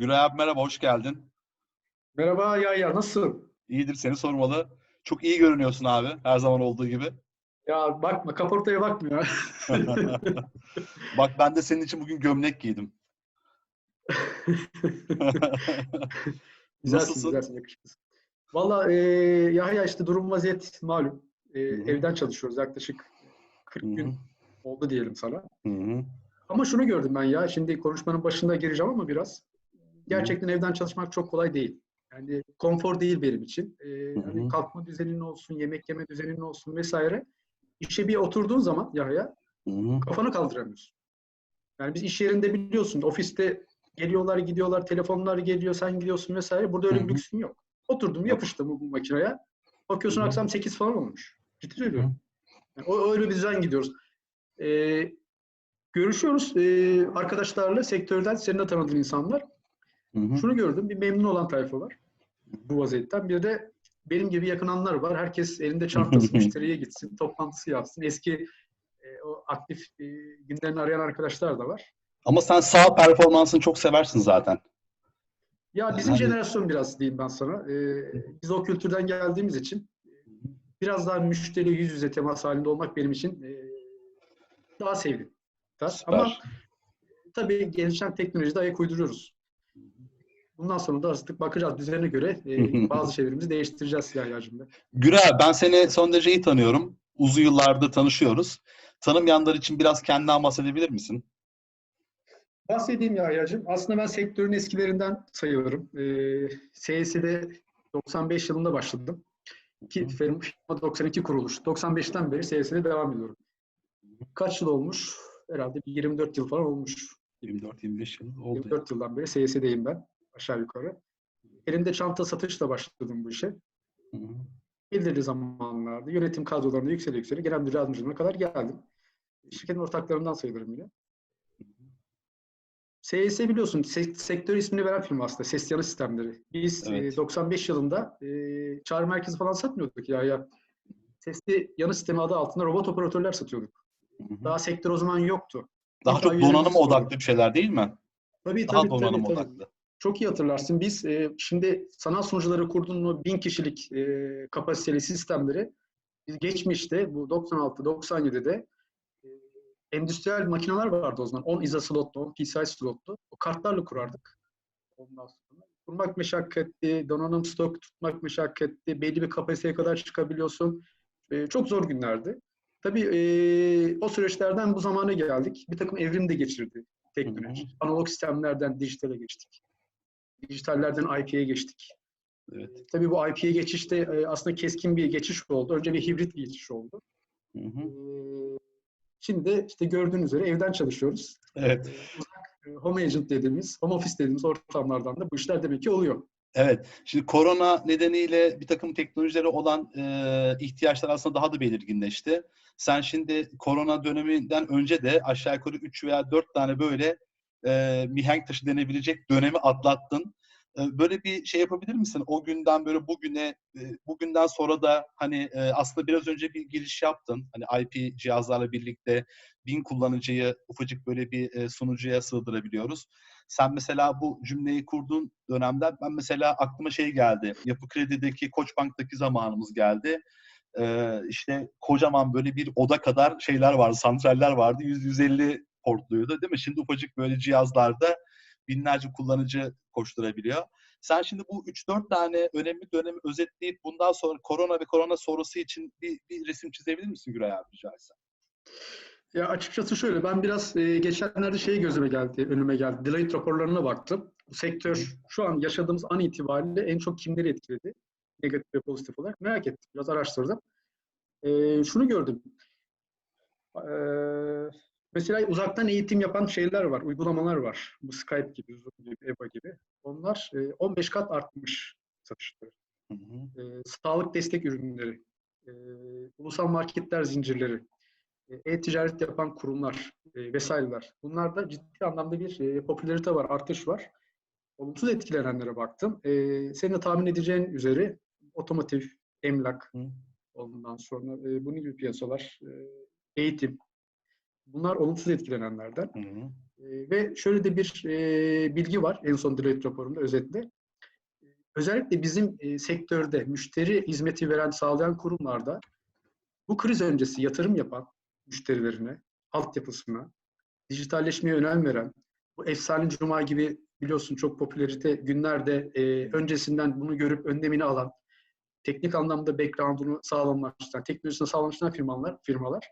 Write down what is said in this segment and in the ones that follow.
Güray abi merhaba, hoş geldin. Merhaba Yahya, nasılsın? İyidir seni sormalı. Çok iyi görünüyorsun abi, her zaman olduğu gibi. Ya bakma, kaportaya bakmıyor. Bak ben de senin için bugün gömlek giydim. Güzelsin, Nasılsın? güzelsin, yakışıklısın. Valla e, Yahya işte durum vaziyet malum. E, evden çalışıyoruz yaklaşık 40 Hı hı. gün oldu diyelim sana. Hı hı. Ama şunu gördüm ben ya, şimdi konuşmanın başında gireceğim ama biraz. Gerçekten evden çalışmak çok kolay değil. Yani konfor değil benim için. E, hani hı. kalkma düzenin olsun, yemek yeme düzenin olsun vesaire. İşe bir oturduğun zaman Yahya, Hı hı. kafanı kaldıramıyorsun. Yani biz iş yerinde biliyorsun ofiste geliyorlar gidiyorlar telefonlar geliyor sen gidiyorsun vesaire. Burada öyle bir lüksün yok. Oturdum yapıştım bu, bu makineye. Bakıyorsun akşam 8 falan olmuş. Ciddi söylüyorum. Yani o, öyle bir düzen gidiyoruz. Ee, görüşüyoruz ee, arkadaşlarla sektörden senin de tanıdığın insanlar. Hı hı. Şunu gördüm bir memnun olan tayfa var bu vaziyetten. Bir de benim gibi yakınanlar var. Herkes elinde çantası müşteriye gitsin, toplantısı yapsın. Eski e, o aktif e, günlerini arayan arkadaşlar da var. Ama sen sağ performansını çok seversin zaten. Ya bizim Yani- jenerasyon biraz diyeyim ben sana. Ee, biz o kültürden geldiğimiz için biraz daha müşteri yüz yüze temas halinde olmak benim için e, daha sevdim. Ama tabii gelişen teknolojide ayak uyduruyoruz. Bundan sonra da artık bakacağız düzenine göre e, bazı şeylerimizi değiştireceğiz Yahya'cığım da. Güray ben seni son derece iyi tanıyorum. Uzun yıllardır tanışıyoruz. Tanımayanlar için biraz kendinden bahsedebilir misin? Bahsedeyim Yahya'cığım. Aslında ben sektörün eskilerinden sayılırım. Ee, CS'de 95 yılında başladım. Ki firma 92 kuruluş. 95'ten beri CS'de devam ediyorum. Kaç yıl olmuş? Herhalde bir 24 yıl falan olmuş. 24-25 yıl oldu. 24 yıldan beri CS'deyim ben aşağı yukarı. Elimde çanta satışla başladım bu işe. Belirli zamanlarda yönetim kadrolarında yükseli yükseli genel müdür yardımcılığına kadar geldim. Şirketin ortaklarından sayılırım yine. SES biliyorsun se- sektör ismini veren firma aslında. Ses yanı sistemleri. Biz Evet. e, 95 yılında e, çağrı merkezi falan satmıyorduk ya ya. Sesli yanı sistemi adı altında robot operatörler satıyorduk. Hı hı. Daha sektör o zaman yoktu. Daha Biz çok daha donanım odaklı bir şeyler değil mi? Tabii Daha tabii donanım tabii, tabii. Çok iyi hatırlarsın. Biz e, şimdi sanal sunucuları kurduğun o bin kişilik e, kapasiteli sistemleri biz geçmişte bu 96-97'de e, endüstriyel makineler vardı o zaman. 10 ISA slotlu, 10 PCI slotlu. O kartlarla kurardık. Ondan sonra kurmak meşakkatli, donanım stok tutmak meşakkatli, belli bir kapasiteye kadar çıkabiliyorsun. E, çok zor günlerdi. Tabii e, o süreçlerden bu zamana geldik. Bir takım evrim de geçirdi teknoloji. Analog sistemlerden dijitale geçtik. Dijitallerden IP'ye geçtik. Evet. Tabii bu IP'ye geçişte e, aslında keskin bir geçiş oldu. Önce bir hibrit bir geçiş oldu. Hı hı. Ee, Şimdi işte gördüğünüz üzere evden çalışıyoruz. Evet. E, Home agent dediğimiz, home office dediğimiz ortamlardan da bu işler demek ki oluyor. Evet. Şimdi korona nedeniyle bir takım teknolojilere olan e, ihtiyaçlar aslında daha da belirginleşti. Sen şimdi korona döneminden önce de aşağı yukarı 3 veya 4 tane böyle e, mihenk taşı denebilecek dönemi atlattın. E, böyle bir şey yapabilir misin? O günden böyle bugüne, e, bugünden sonra da hani e, aslında biraz önce bir giriş yaptın. Hani IP cihazlarla birlikte bin kullanıcıyı ufacık böyle bir e, sunucuya sığdırabiliyoruz. Sen mesela bu cümleyi kurduğun dönemden ben mesela aklıma şey geldi. Yapı Kredi'deki Koçbank'taki zamanımız geldi. Ee, işte kocaman böyle bir oda kadar şeyler vardı, santraller vardı. 100-150 portluydu değil mi? Şimdi ufacık böyle cihazlarda binlerce kullanıcı koşturabiliyor. Sen şimdi bu 3-4 tane önemli dönemi özetleyip bundan sonra korona ve korona sonrası için bir, bir resim çizebilir misin Güray abi rica etsem? Ya açıkçası şöyle, ben biraz e, geçenlerde şey gözüme geldi, önüme geldi. Deloitte raporlarına baktım. Bu sektör şu an yaşadığımız an itibariyle en çok kimleri etkiledi? Negatif ve pozitif olarak. Merak ettim, biraz araştırdım. E, şunu gördüm. E, mesela uzaktan eğitim yapan şeyler var, uygulamalar var. Bu Skype gibi, Zoom gibi, EBA gibi. Onlar e, 15 kat artmış satışları. Hı hı. E, sağlık destek ürünleri, e, ulusal marketler zincirleri, e, e-ticaret yapan kurumlar e, vesaireler. Bunlarda ciddi anlamda bir e, popülarite var, artış var. Olumsuz etkilenenlere baktım. E, senin de tahmin edeceğin üzere otomotiv, emlak, Hı. ondan sonra e, bunun gibi piyasalar, e, eğitim. Bunlar olumsuz etkilenenlerden. Hı hı. E, ve şöyle de bir e, bilgi var en son Deloitte raporunda özetle. Özellikle bizim e, sektörde müşteri hizmeti veren, sağlayan kurumlarda bu kriz öncesi yatırım yapan müşterilerine, altyapısına, dijitalleşmeye önem veren, bu efsane cuma gibi biliyorsun çok popülerite günlerde e, öncesinden bunu görüp önlemini alan, teknik anlamda background'unu sağlamlaştıran, teknolojisini sağlamlaştıran firmalar, firmalar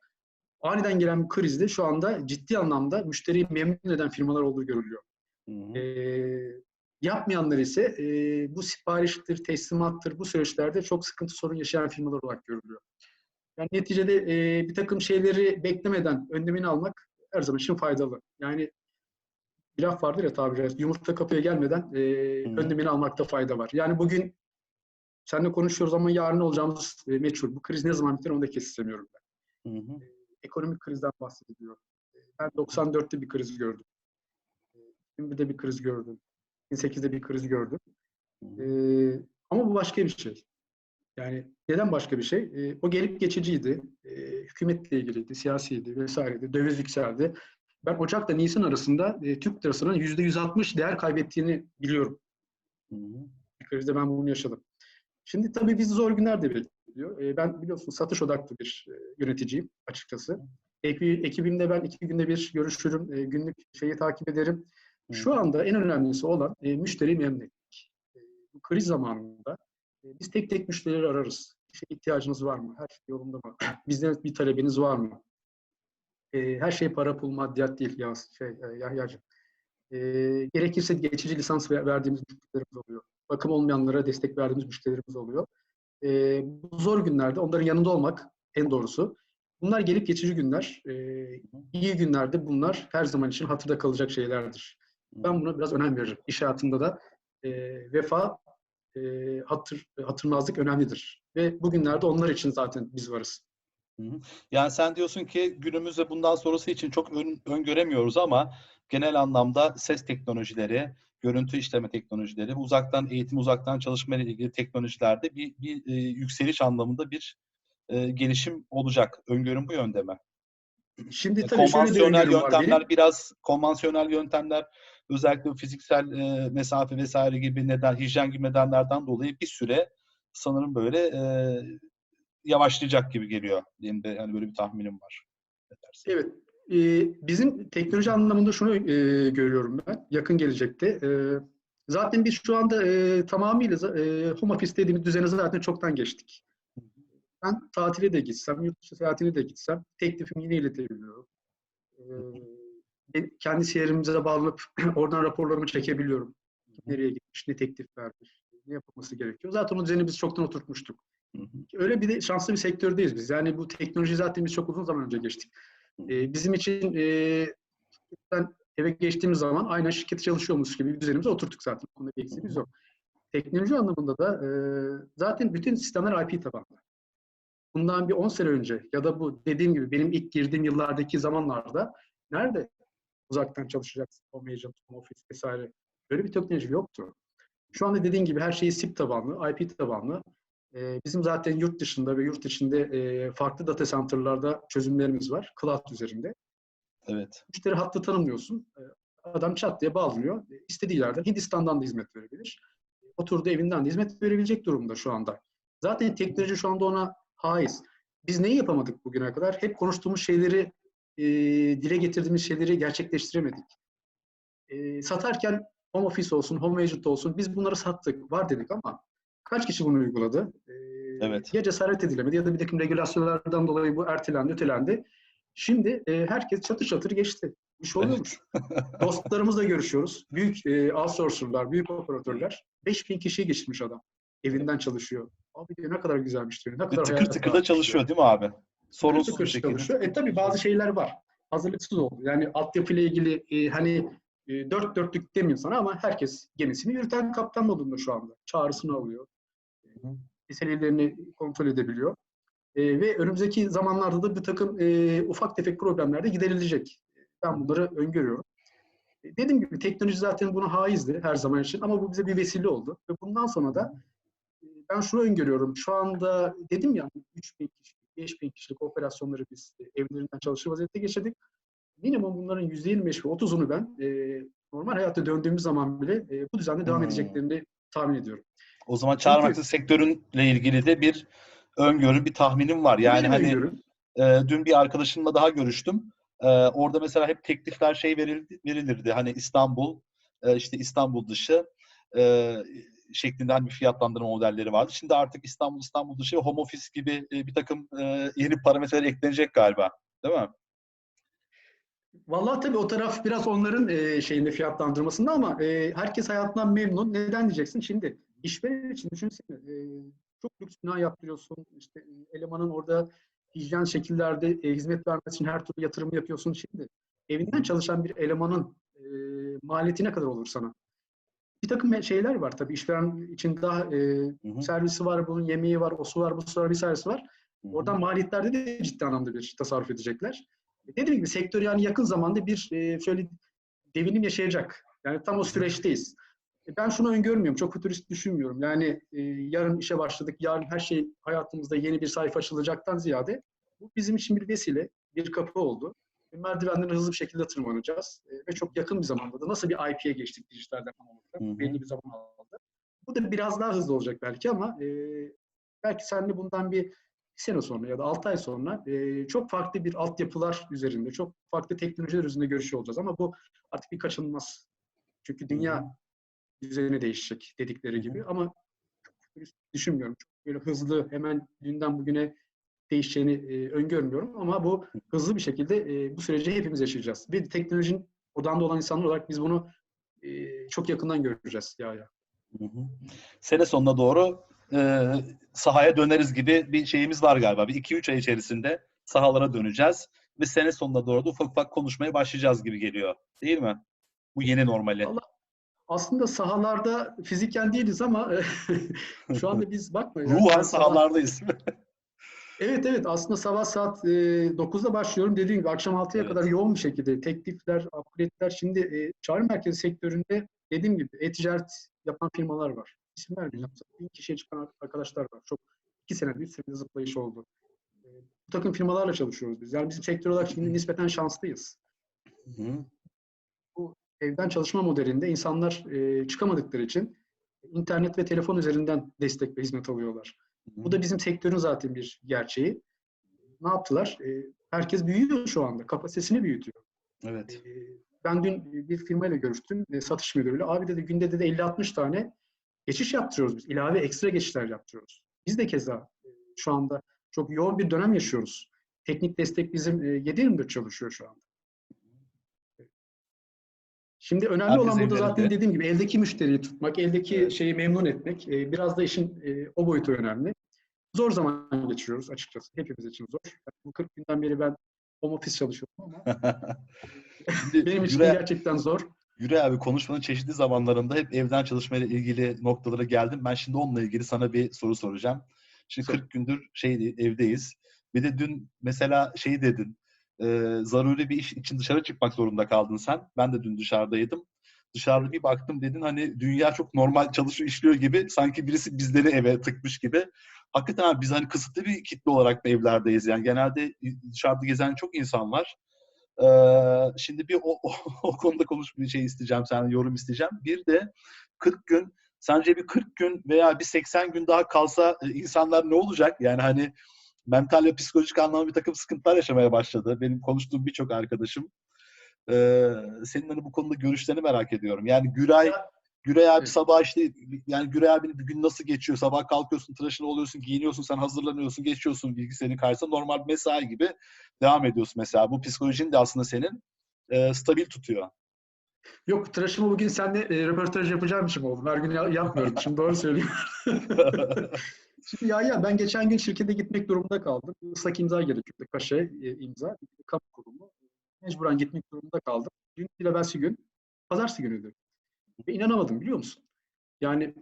aniden gelen bu krizde şu anda ciddi anlamda müşteriyi memnun eden firmalar olduğu görülüyor. Hı hı. E, yapmayanlar ise e, bu sipariştir, teslimattır bu süreçlerde çok sıkıntı sorun yaşayan firmalar olarak görülüyor. Yani neticede e, bir takım şeyleri beklemeden önlemini almak her zaman için faydalı. Yani bir laf vardır ya tabiri yumurta kapıya gelmeden e, önlemini almakta fayda var. Yani bugün seninle konuşuyoruz ama yarın olacağımız e, meçhul. Bu kriz ne zaman biter onu da kestiremiyorum ben. Hı hı. Ekonomik krizden bahsediliyor. E, Ben 94'te bir kriz gördüm. E, 2001'de bir kriz gördüm. 2008'de bir kriz gördüm. Ee, ama bu başka bir şey. Yani neden başka bir şey? Ee, o gelip geçiciydi. Ee, hükümetle ilgiliydi, siyasiydi vesaireydi. Döviz yükseldi. Ben Ocak'ta Nisan arasında e, Türk lirasının %160 değer kaybettiğini biliyorum. Bir krizde ben bunu yaşadım. Şimdi tabii bizi zor günler de bekliyor. Ee, ben biliyorsun satış odaklı bir e, yöneticiyim açıkçası. Ekibi, ekibimle ben iki günde bir görüşürüm. E, günlük şeyi takip ederim. Şu anda en önemlisi olan e, müşteri memnun etmek. E, bu kriz zamanında e, biz tek tek müşterileri ararız. Bir şeye ihtiyacınız var mı? Her şey yolunda mı? Bizden bir talebiniz var mı? E, her şey para pul maddiyat değil ya şey e, Yahya'cığım. E, gerekirse geçici lisans ver- verdiğimiz müşterilerimiz oluyor. Bakım olmayanlara destek verdiğimiz müşterilerimiz oluyor. E, bu zor günlerde onların yanında olmak en doğrusu. Bunlar gelip geçici günler. E, iyi günlerde bunlar her zaman için hatırda kalacak şeylerdir. Ben buna biraz önem veririm. İş hayatında da e, vefa, e, hatır, hatırmazlık önemlidir. Ve bugünlerde onlar için zaten biz varız. Yani sen diyorsun ki günümüzde bundan sonrası için çok ön, öngöremiyoruz ama genel anlamda ses teknolojileri, görüntü işleme teknolojileri, uzaktan eğitim, uzaktan çalışma ile ilgili teknolojilerde bir, bir e, yükseliş anlamında bir e, gelişim olacak. Öngörüm bu yönde mi? Şimdi tabii şöyle bir konvansiyonel var yöntemler benim. biraz konvansiyonel yöntemler özellikle fiziksel e, mesafe vesaire gibi neden hijyen gibi nedenlerden dolayı bir süre sanırım böyle e, yavaşlayacak gibi geliyor. Benim de yani böyle bir tahminim var. Evet. E, bizim teknoloji anlamında şunu e, görüyorum ben yakın gelecekte. E, zaten biz şu anda e, tamamıyla e, home office dediğimiz düzene zaten çoktan geçtik. Ben tatile de gitsem, yurt dışı seyahatine de gitsem teklifimi yine iletebiliyorum. E, kendi CRM'imize bağlanıp oradan raporlarımı çekebiliyorum. Nereye gitmiş, ne teklif vermiş, ne yapılması gerekiyor. Zaten o düzeni biz çoktan oturtmuştuk. Öyle bir de şanslı bir sektördeyiz biz. Yani bu teknoloji zaten biz çok uzun zaman önce geçtik. Ee, bizim için e, eve geçtiğimiz zaman aynen şirkette çalışıyormuş gibi bir düzenimize oturttuk zaten. Bunda bir eksiğimiz yok. Teknoloji anlamında da e, zaten bütün sistemler IP tabanlı. Bundan bir 10 sene önce ya da bu dediğim gibi benim ilk girdiğim yıllardaki zamanlarda nerede uzaktan çalışacaksın, home agent, home office vesaire böyle bir teknoloji yoktu. Şu anda dediğin gibi her şey SIP tabanlı, IP tabanlı. Ee, bizim zaten yurt dışında ve yurt içinde e, farklı data center'larda çözümlerimiz var. Cloud üzerinde. Evet. Müşteri hattı tanımlıyorsun. Ee, Adam çat diye bağlanıyor. Ee, İstediği yerden Hindistan'dan da hizmet verebilir. Oturduğu evinden de hizmet verebilecek durumda şu anda. Zaten teknoloji şu anda ona haiz. Biz neyi yapamadık bugüne kadar? Hep konuştuğumuz şeyleri, e, dile getirdiğimiz şeyleri gerçekleştiremedik. E, satarken home office olsun, home agent olsun biz bunları sattık, var dedik ama kaç kişi bunu uyguladı? E, Evet. Ya cesaret edilemedi ya da bir takım regülasyonlardan dolayı bu ertelendi, ötelendi. Şimdi e, herkes çatır çatır geçti. İş oluyormuş. Dostlarımızla görüşüyoruz. Büyük e, outsourcer'lar, büyük operatörler 5000 kişiyi geçirmiş adam. Evinden çalışıyor. Abi diyor ne kadar güzelmiş diyor. Ne kadar tıkır tıkır da çalışıyor değil mi abi? Sorunsuz Tıkır bir şekilde. çalışıyor. E tabii bazı şeyler var. Hazırlıksız oldu. Yani altyapıyla ilgili e, hani e, dört dörtlük demeyeyim sana ama herkes gemisini yürüten kaptan modunda şu anda. Çağrısını alıyor. Hı. Meselelerini kontrol edebiliyor. E, ve önümüzdeki zamanlarda da bir takım e, ufak tefek problemler de giderilecek. Ben bunları öngörüyorum. E, dediğim gibi teknoloji zaten buna haizdi her zaman için ama bu bize bir vesile oldu. Ve bundan sonra da e, ben şunu öngörüyorum. Şu anda dedim ya 3000 kişilik, 5000 kişilik operasyonları biz e, evlerinden çalışır vaziyette geçirdik. minimum bunların %25 ve 30'unu ben e, normal hayatta döndüğümüz zaman bile e, bu düzenle devam Hmm. edeceklerini tahmin ediyorum. O zaman çağrı merkezi sektörünle ilgili de bir öngörü, bir tahminim var. Yani Benim hani öngörüm, e, dün bir arkadaşımla daha görüştüm. E, orada mesela hep teklifler şey verildi, verilirdi. Hani İstanbul, e, işte İstanbul dışı e, şeklinde hani bir fiyatlandırma modelleri vardı. Şimdi artık İstanbul, İstanbul dışı home office gibi e, bir takım e, yeni parametreler eklenecek galiba. Değil mi? Vallahi tabii o taraf biraz onların e, şeyinde fiyatlandırmasında ama e, herkes hayatından memnun. Neden diyeceksin? Şimdi işveren için düşünsene. e, çok lüks bina yaptırıyorsun. İşte e, elemanın orada hijyen şekillerde e, hizmet vermesi için her türlü yatırımı yapıyorsun. Şimdi evinden çalışan bir elemanın e, maliyeti ne kadar olur sana? Bir takım şeyler var tabii. işveren için daha e, Hı hı. servisi var, bunun yemeği var, o su var, bu su var, bir servisi var. Hı hı. Oradan maliyetlerde de ciddi anlamda bir tasarruf edecekler. Dediğim gibi sektör yani yakın zamanda bir e, şöyle devinim yaşayacak. Yani tam o süreçteyiz. E, Ben şunu öngörmüyorum, çok futurist düşünmüyorum. Yani e, yarın işe başladık, yarın her şey hayatımızda yeni bir sayfa açılacaktan ziyade bu bizim için bir vesile, bir kapı oldu. E, Merdivenleri hızlı bir şekilde tırmanacağız. E, ve çok yakın bir zamanda da nasıl bir IP'ye geçtik dijitalden hı. belli bir zaman aldı. Bu da biraz daha hızlı olacak belki ama e, belki seninle bundan bir bir sene sonra ya da 6 ay sonra e, çok farklı bir altyapılar üzerinde, çok farklı teknolojiler üzerinde görüşüyor olacağız. Ama bu artık bir kaçınılmaz. Çünkü dünya düzeni değişecek dedikleri gibi. Ama düşünmüyorum. Çok böyle hızlı hemen dünden bugüne değişeceğini e, öngörmüyorum. Ama bu hızlı bir şekilde e, bu süreci hepimiz yaşayacağız. Bir teknolojinin odağında olan insanlar olarak biz bunu e, çok yakından göreceğiz ya ya. Hı hı. Sene sonuna doğru e, sahaya döneriz gibi bir şeyimiz var galiba. Bir 2-3 ay içerisinde sahalara döneceğiz ve sene sonuna doğru da ufak ufak konuşmaya başlayacağız gibi geliyor. Değil mi? Bu yeni normali. Allah- Aslında sahalarda fiziken değiliz ama şu anda biz bakmayın. Ruhen sabah- sahalardayız. Evet evet aslında sabah saat e, 9'da başlıyorum. Dediğim gibi akşam 6'ya Evet. kadar yoğun bir şekilde teklifler, upgrade'ler. Şimdi e, çağrı merkezi sektöründe dediğim gibi e-ticaret yapan firmalar var. İsim vermeyeceğim. Bin kişiye çıkan arkadaşlar var. Çok iki senedir, üç senedir zıplayış oldu. E, bu takım firmalarla çalışıyoruz biz. Yani bizim sektör olarak şimdi nispeten şanslıyız. Hı hı. Evden çalışma modelinde insanlar e, çıkamadıkları için internet ve telefon üzerinden destek ve hizmet alıyorlar. Bu da bizim sektörün zaten bir gerçeği. Ne yaptılar? E, herkes büyüyor şu anda. Kapasitesini büyütüyor. Evet. E, ben dün bir firmayla görüştüm. E, satış müdürüyle. Abi dedi günde dedi 50-60 tane geçiş yaptırıyoruz biz. İlave ekstra geçişler yaptırıyoruz. Biz de keza e, şu anda çok yoğun bir dönem yaşıyoruz. Teknik destek bizim e, 7-24 çalışıyor şu anda. Şimdi önemli Herkes olan burada zaten dediğim gibi eldeki müşteriyi tutmak, eldeki Evet. şeyi memnun etmek. E, biraz da işin e, o boyutu önemli. Zor zaman geçiriyoruz açıkçası. Hepimiz için zor. Yani bu 40 günden beri ben home office çalışıyorum ama benim için Güray, gerçekten zor. Güray abi konuşmanın çeşitli zamanlarında hep evden çalışmayla ilgili noktalara geldim. Ben şimdi onunla ilgili sana bir soru soracağım. Şimdi Sor. 40 gündür şey evdeyiz. Bir de dün mesela şey dedin. E, zaruri bir iş için dışarı çıkmak zorunda kaldın sen. Ben de dün dışarıdaydım. Dışarıda bir baktım dedin hani dünya çok normal çalışıyor, işliyor gibi. Sanki birisi bizleri eve tıkmış gibi. Hakikaten abi biz hani kısıtlı bir kitle olarak da evlerdeyiz. Yani genelde dışarıda gezen çok insan var. Ee, şimdi bir o, o, o konuda konuş bir şey isteyeceğim, senden yorum isteyeceğim. Bir de 40 gün, sence bir 40 gün veya bir 80 gün daha kalsa e, insanlar ne olacak? Yani hani mental ve psikolojik anlamda bir takım sıkıntılar yaşamaya başladı. Benim konuştuğum birçok arkadaşım. Ee, senin hani bu konuda görüşlerini merak ediyorum. Yani Güray Güray abi Evet. sabah işte yani Güray abinin bir gün nasıl geçiyor? Sabah kalkıyorsun, tıraşını oluyorsun, giyiniyorsun, sen hazırlanıyorsun, geçiyorsun bilgisayarın karşısına. Normal bir mesai gibi devam ediyorsun mesela. Bu psikolojini de aslında senin e, stabil tutuyor. Yok tıraşımı bugün seninle e, röportaj yapacağım için oldu. Her gün ya- yapmıyorum. Şimdi doğru söylüyorum. Şimdi ya ya ben geçen gün şirkete gitmek durumunda kaldım. Islak imza gerekiyordu. Kaşe imza. Kamu kurumu. Mecburen gitmek durumunda kaldım. Dün ile evvelsi gün pazartesi günüydü. Ve inanamadım biliyor musun? Yani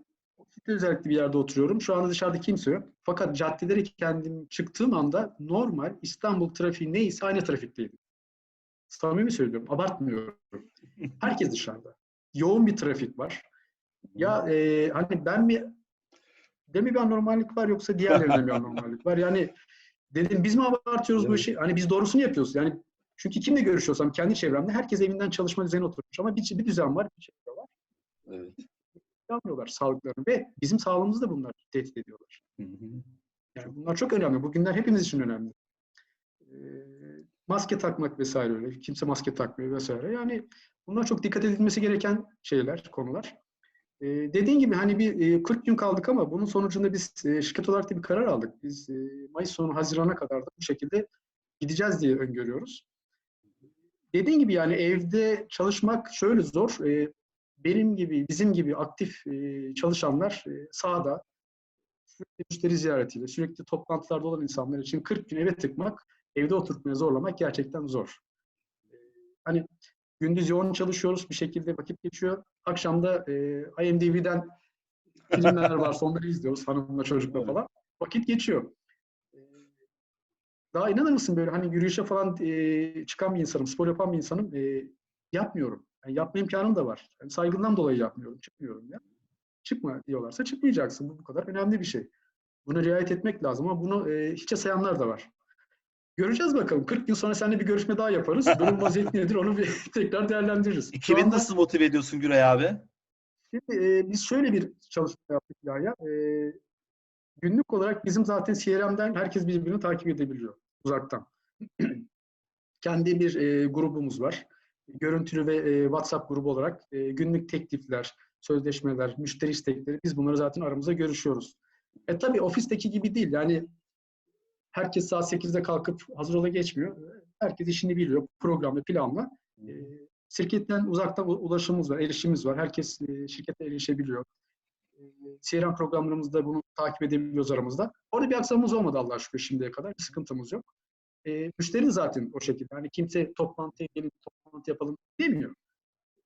site özellikle bir yerde oturuyorum. Şu anda dışarıda kimse yok. Fakat caddelere kendim çıktığım anda normal İstanbul trafiği neyse aynı trafikteydim. Samimi söylüyorum. Abartmıyorum. Herkes dışarıda. Yoğun bir trafik var. Ya e, hani ben mi de mi bir anormallik var yoksa diğerlerinde mi anormallik var? Yani dedim biz mi abartıyoruz bu Evet. işi? Hani biz doğrusunu yapıyoruz. Yani Çünkü kimle görüşüyorsam kendi çevremde herkes evinden çalışma düzeni oturmuş. Ama bir, bir düzen var, bir çevre var. Evet. Yapmıyorlar sağlıklarını ve bizim sağlığımızı da bunlar tehdit ediyorlar. Hı hı. Yani bunlar çok önemli. Bugünler hepimiz için önemli. Ee, maske takmak vesaire öyle. Kimse maske takmıyor vesaire. Yani bunlar çok dikkat edilmesi gereken şeyler, konular. Ee, dediğin gibi hani bir e, 40 gün kaldık ama bunun sonucunda biz e, şirket olarak da bir karar aldık. Biz e, Mayıs sonu Haziran'a kadar da bu şekilde gideceğiz diye öngörüyoruz. Dediğin gibi yani evde çalışmak şöyle zor. E, benim gibi, bizim gibi aktif e, çalışanlar e, sahada sürekli müşteri ziyaretiyle, sürekli toplantılarda olan insanlar için 40 gün eve tıkmak, evde oturtmaya zorlamak gerçekten zor. Ee, Hani gündüz yoğun çalışıyoruz, bir şekilde vakit geçiyor. Akşamda e, IMDb'den filmler varsa onları izliyoruz hanımla çocukla Evet. falan. Vakit geçiyor. Ee, Daha inanır mısın böyle hani yürüyüşe falan e, çıkan bir insanım, spor yapan bir insanım. E, yapmıyorum. Yani yapma imkanım da var. Yani saygından dolayı yapmıyorum, çıkmıyorum ya çıkma diyorlarsa çıkmayacaksın. Bu bu kadar önemli bir şey. Buna riayet etmek lazım ama bunu e, hiçe sayanlar da var. Göreceğiz bakalım. 40 yıl sonra seninle bir görüşme daha yaparız. Durum vaziyeti nedir onu bir tekrar değerlendiririz. Şu Ekibini anda- nasıl motive ediyorsun Güray abi? Şimdi e, biz şöyle bir çalışma yaptık Yahya. E, günlük olarak bizim zaten CRM'den herkes birbirini takip edebiliyor uzaktan. Kendi bir e, grubumuz var. Görüntülü ve e, WhatsApp grubu olarak e, günlük teklifler, sözleşmeler, müşteri istekleri biz bunları zaten aramızda görüşüyoruz. E tabii ofisteki gibi değil. Yani herkes saat 8'de kalkıp hazır ola geçmiyor. Herkes işini biliyor. Programla, planla. E, şirketten uzaktan ulaşımımız var, erişimimiz var. Herkes e, şirkete erişebiliyor. E, CRM programlarımızda bunu takip edebiliyoruz aramızda. Orada bir aksamımız olmadı Allah'a şükür şimdiye kadar. Bir sıkıntımız yok. E, müşteri zaten o şekilde. Hani kimse toplantıya gelin toplantı yapalım demiyor.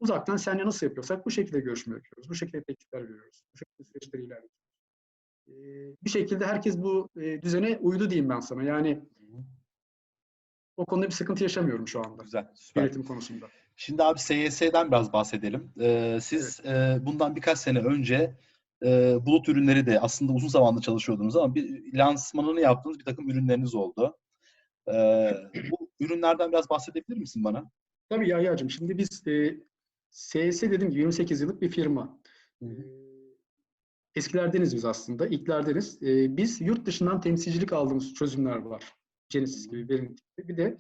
Uzaktan seninle nasıl yapıyorsak bu şekilde görüşme yapıyoruz. Bu şekilde teklifler veriyoruz. Bu şekilde süreçleri ilerliyoruz. E, bir şekilde herkes bu e, düzene uydu diyeyim ben sana. Yani o konuda bir sıkıntı yaşamıyorum şu anda. Güzel, süper. Yönetim konusunda. Şimdi abi SYS'den biraz bahsedelim. Ee, siz e, bundan birkaç sene önce e, bulut ürünleri de aslında uzun zamandır çalışıyordunuz ama bir lansmanını yaptığınız bir takım ürünleriniz oldu. Ee, bu ürünlerden biraz bahsedebilir misin bana? Tabii Yahya'cığım. Şimdi biz e, SS dediğim gibi 28 yıllık bir firma. Hı hı. Eskilerdeniz biz aslında, ilklerdeniz. E, biz yurt dışından temsilcilik aldığımız çözümler var. Genesis gibi, Verim gibi. Bir de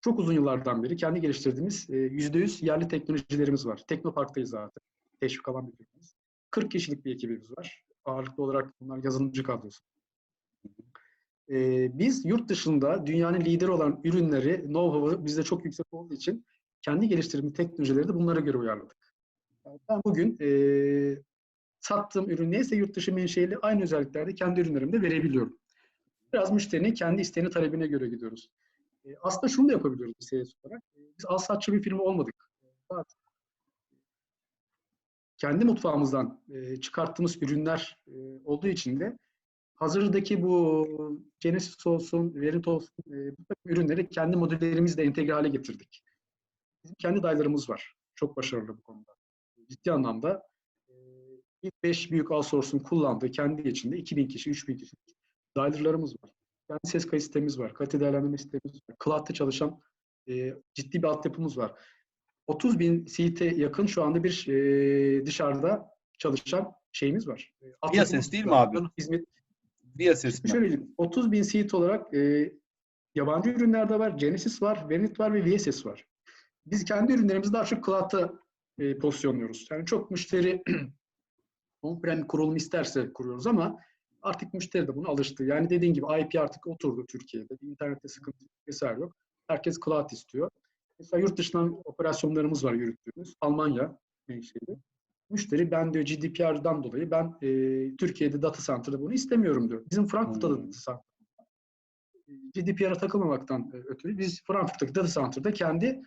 çok uzun yıllardan beri kendi geliştirdiğimiz e, %100 yerli teknolojilerimiz var. Teknopark'tayız zaten. Teşvik alan bir firmayız. 40 kişilik bir ekibimiz var. Ağırlıklı olarak bunlar yazılımcı kadrosu. E, biz yurt dışında dünyanın lideri olan ürünleri, know-how'ı bizde çok yüksek olduğu için kendi geliştirdiğimiz teknolojileri de bunlara göre uyarladık. Yani ben bugün e, sattığım ürün neyse yurt dışı menşeli aynı özelliklerde kendi ürünlerimde verebiliyorum. Biraz müşterinin kendi isteğini, talebine göre gidiyoruz. E, aslında şunu da yapabiliyoruz biz sales olarak. E, biz alsatçı bir firma olmadık. E, daha çok kendi mutfağımızdan e, çıkarttığımız ürünler e, olduğu için de hazırdaki bu Genesis olsun, Verit olsun e, bu ürünleri kendi modüllerimizle entegre hale getirdik. Bizim kendi dayılarımız var. Çok başarılı bu konuda. Ciddi anlamda e, ilk 5 büyük outsource'un kullandığı kendi içinde 2000 kişi, 3000 kişi dayılarımız var. Kendi ses kayıt sistemimiz var. Kalite değerlendirme sistemimiz var. Cloud'da çalışan e, ciddi bir altyapımız var. 30 bin seat'e yakın şu anda bir e, dışarıda çalışan şeyimiz var. E, değil mi abi? Hizmet Via ses mi? Şöyle diyeyim, 30 bin seat olarak e, yabancı ürünlerde var, Genesis var, Venit var ve VSS var. Biz kendi ürünlerimizi daha çok cloud'da e, pozisyonluyoruz. Yani çok müşteri on-prem kurulum isterse kuruyoruz ama artık müşteri de buna alıştı. Yani dediğin gibi IP artık oturdu Türkiye'de. İnternette sıkıntı vesaire yok. Herkes cloud istiyor. Mesela yurt dışından operasyonlarımız var yürüttüğümüz. Almanya menşeli. Müşteri ben diyor GDPR'dan dolayı ben e, Türkiye'de data center'da bunu istemiyorum diyor. Bizim Frankfurt'ta da Hmm. data center. GDPR'a takılmamaktan e, ötürü biz Frankfurt'taki data center'da kendi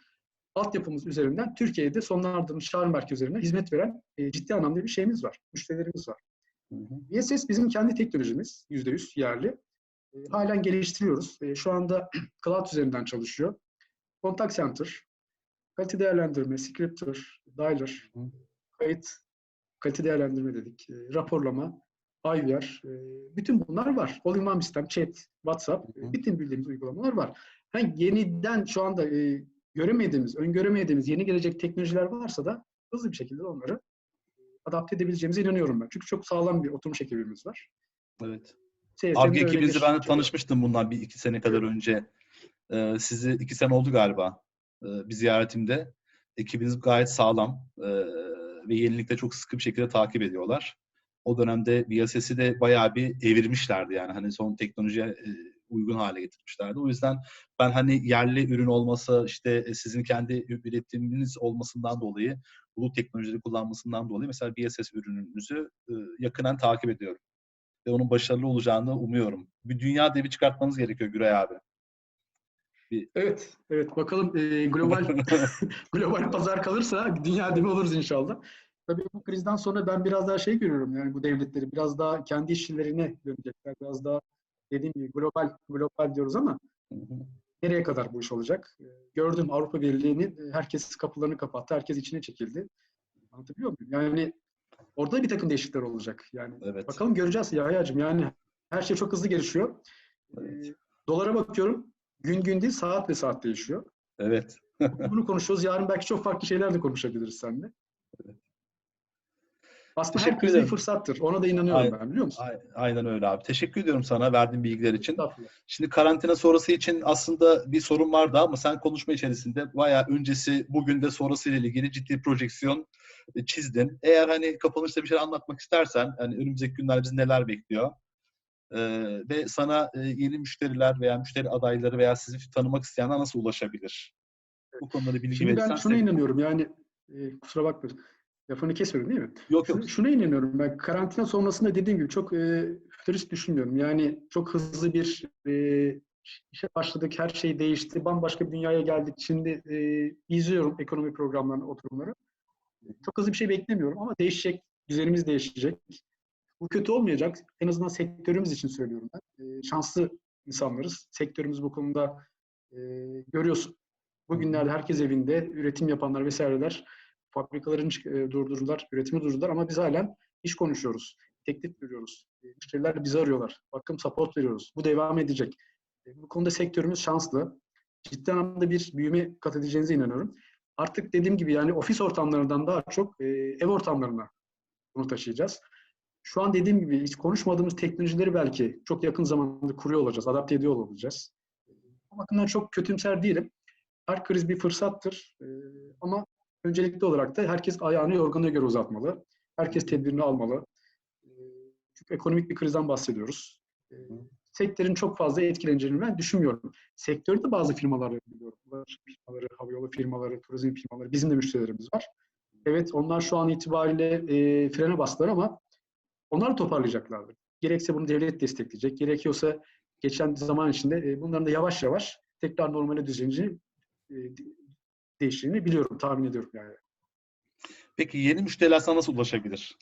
altyapımız üzerinden Türkiye'de sonlandırılmış çağrı merkezi üzerinden hizmet veren e, ciddi anlamda bir şeyimiz var. Müşterilerimiz var. VSS bizim kendi teknolojimiz. %100 yerli. E, halen geliştiriyoruz. E, şu anda cloud üzerinden çalışıyor. Contact Center, kalite değerlendirme, scripter, dialer, Hı. kayıt, kalite değerlendirme dedik, e, raporlama, IVR, e, bütün bunlar var. All-in-one sistem, chat, WhatsApp, e, bütün bildiğimiz uygulamalar var. Yani yeniden şu anda e, göremediğimiz, öngöremediğimiz yeni gelecek teknolojiler varsa da hızlı bir şekilde onları adapte edebileceğimize inanıyorum ben. Çünkü çok sağlam bir oturmuş ekibimiz var. Evet. CSM'de Arge ekibinizle ben de şey tanışmıştım bundan bir iki sene kadar önce. Ee, sizi iki sene oldu galiba ee, bir ziyaretimde. Ekibiniz gayet sağlam ee, ve yenilikte çok sıkı bir şekilde takip ediyorlar. O dönemde VSS'i de bayağı bir evirmişlerdi yani hani son teknolojiye e, uygun hale getirmişlerdi. O yüzden ben hani yerli ürün olması işte e, sizin kendi ürettiğiniz olmasından dolayı bulut teknolojileri kullanmasından dolayı mesela VSS ürününüzü yakından takip ediyorum ve onun başarılı olacağını umuyorum. Bir dünya devi çıkartmanız gerekiyor Güray abi. Evet, evet. Bakalım e, global global pazar kalırsa dünya devi oluruz inşallah. Tabii bu krizden sonra ben biraz daha şey görüyorum yani bu devletleri biraz daha kendi işçilerine dönecekler. Biraz daha dediğim gibi global global diyoruz ama nereye kadar bu iş olacak? E, Gördüm Avrupa Birliği'nin e, herkes kapılarını kapattı, herkes içine çekildi. Anlatabiliyor muyum? Yani orada bir takım değişiklikler olacak. Yani evet. bakalım göreceğiz ya Hayacığım. Yani her şey çok hızlı gelişiyor. Evet. E, Dolara bakıyorum. Gün gün değil saat ve saat değişiyor. Evet. Bunu konuşuyoruz. Yarın belki çok farklı şeyler de konuşabiliriz seninle. Aslında her kriz bir fırsattır. Ona da inanıyorum Aynen. ben biliyor musun? Ay- Aynen öyle abi. Teşekkür ediyorum sana verdiğin bilgiler için. Şimdi karantina sonrası için aslında bir sorun vardı ama sen konuşma içerisinde bayağı öncesi, bugün de sonrası ile ilgili ciddi projeksiyon e, çizdin. Eğer hani kapanışta bir şey anlatmak istersen, hani önümüzdeki günler bizi neler bekliyor? Ee, ve sana e, yeni müşteriler veya müşteri adayları veya sizi tanımak isteyenler nasıl ulaşabilir? Bu konuda bilgi Şimdi ben şuna sevinirim. inanıyorum yani e, kusura bakma lafını kesmiyorum değil mi? Yok yok. Şuna, şuna inanıyorum ben karantina sonrasında dediğim gibi çok e, fütürist düşünmüyorum. Yani çok hızlı bir e, işe başladık, her şey değişti, bambaşka bir dünyaya geldik. Şimdi e, izliyorum ekonomi programlarını, oturumları. Çok hızlı bir şey beklemiyorum ama değişecek, düzenimiz değişecek. Bu kötü olmayacak. En azından sektörümüz için söylüyorum ben. E, şanslı insanlarız. Sektörümüz bu konuda e, görüyorsun. Bugünlerde herkes evinde, üretim yapanlar vesaireler fabrikaların e, durdurdular, üretimi durdurdular ama biz halen iş konuşuyoruz. Teklif veriyoruz. E, Müşteriler bizi arıyorlar. Bakım support veriyoruz. Bu devam edecek. E, Bu konuda sektörümüz şanslı. Ciddi anlamda bir büyüme kat edeceğinize inanıyorum. Artık dediğim gibi yani ofis ortamlarından daha çok ev ortamlarına bunu taşıyacağız. Şu an dediğim gibi hiç konuşmadığımız teknolojileri belki çok yakın zamanda kuruyor olacağız, adapte ediyor olacağız. O bakımdan çok kötümser değilim. Her kriz bir fırsattır. Ama öncelikli olarak da herkes ayağını yorganına göre uzatmalı. Herkes tedbirini almalı. E, Çünkü ekonomik bir krizden bahsediyoruz. E, Sektörün çok fazla etkileneceğini ben düşünmüyorum. Sektörde bazı firmalar biliyorum. Ulaşım firmaları, havayolu firmaları, turizm firmaları, bizim de müşterilerimiz var. Evet onlar şu an itibariyle e, frene bastılar ama onlar toparlayacaklardır. Gerekse bunu devlet destekleyecek. Gerekiyorsa geçen zaman içinde e, bunların da yavaş yavaş tekrar normale düzenci e, değiştiğini biliyorum, tahmin ediyorum yani. Peki yeni müşteriler sana nasıl ulaşabilir?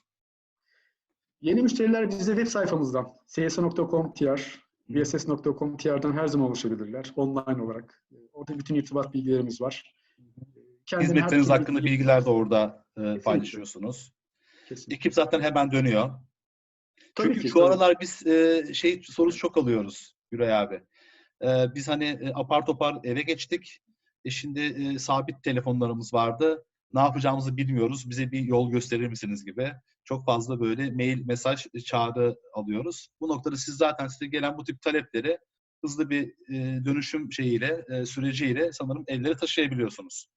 Yeni müşteriler bize web sayfamızdan cs.com.tr, vss.com.tr'dan her zaman ulaşabilirler online olarak. E, Orada bütün irtibat bilgilerimiz var. Kendine her Hizmetleriniz hakkında bilgi- bilgiler de orada e, paylaşıyorsunuz. Kesinlikle. Ekip zaten hemen dönüyor. Tabii Çünkü ki, şu tabii. aralar biz e, şey sorusu çok alıyoruz Güray abi. E, biz hani e, apar topar eve geçtik. E şimdi e, sabit telefonlarımız vardı. Ne yapacağımızı bilmiyoruz. Bize bir yol gösterir misiniz gibi. Çok fazla böyle mail, mesaj, e, çağrı alıyoruz. Bu noktada siz zaten size gelen bu tip talepleri hızlı bir e, dönüşüm şeyiyle, e, süreciyle sanırım ellere taşıyabiliyorsunuz.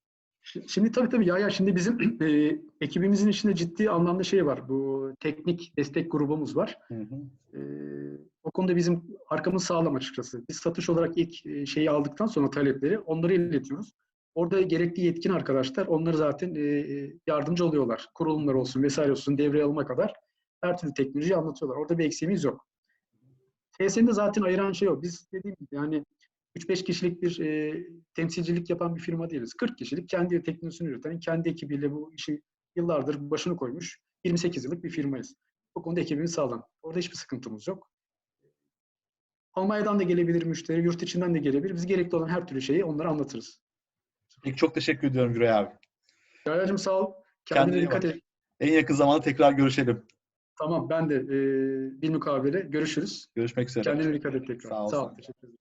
Şi- Şimdi tabii tabii ya ya şimdi bizim e, ekibimizin içinde ciddi anlamda şey var. Bu teknik destek grubumuz var. Hı hı. E, o konuda bizim arkamız sağlam açıkçası. Biz satış olarak ilk e, şeyi aldıktan sonra talepleri onları iletiyoruz. Orada gerekli yetkin arkadaşlar onları zaten e, e, yardımcı oluyorlar. Kurulumlar olsun vesaire olsun devreye alma kadar her türlü teknolojiyi anlatıyorlar. Orada bir eksiğimiz yok. TSN'de zaten ayıran şey o. Biz dediğim gibi yani 3-5 kişilik bir e, temsilcilik yapan bir firma değiliz. 40 kişilik kendi teknolojisini üreten, kendi ekibiyle bu işi yıllardır başını koymuş 28 yıllık bir firmayız. Bu konuda ekibimiz sağlam. Orada hiçbir sıkıntımız yok. Almanya'dan da gelebilir müşteri, yurt içinden de gelebilir. Biz gerekli olan her türlü şeyi onlara anlatırız. Peki çok teşekkür ediyorum Güray abi. Yayacım sağ ol. Kendine Kendine iyi dikkat et. En yakın zamanda tekrar görüşelim. Tamam ben de e, bir mukabele görüşürüz. Görüşmek üzere. Kendine dikkat et tekrar. Sağ ol, Sağ ol. Teşekkür ederim.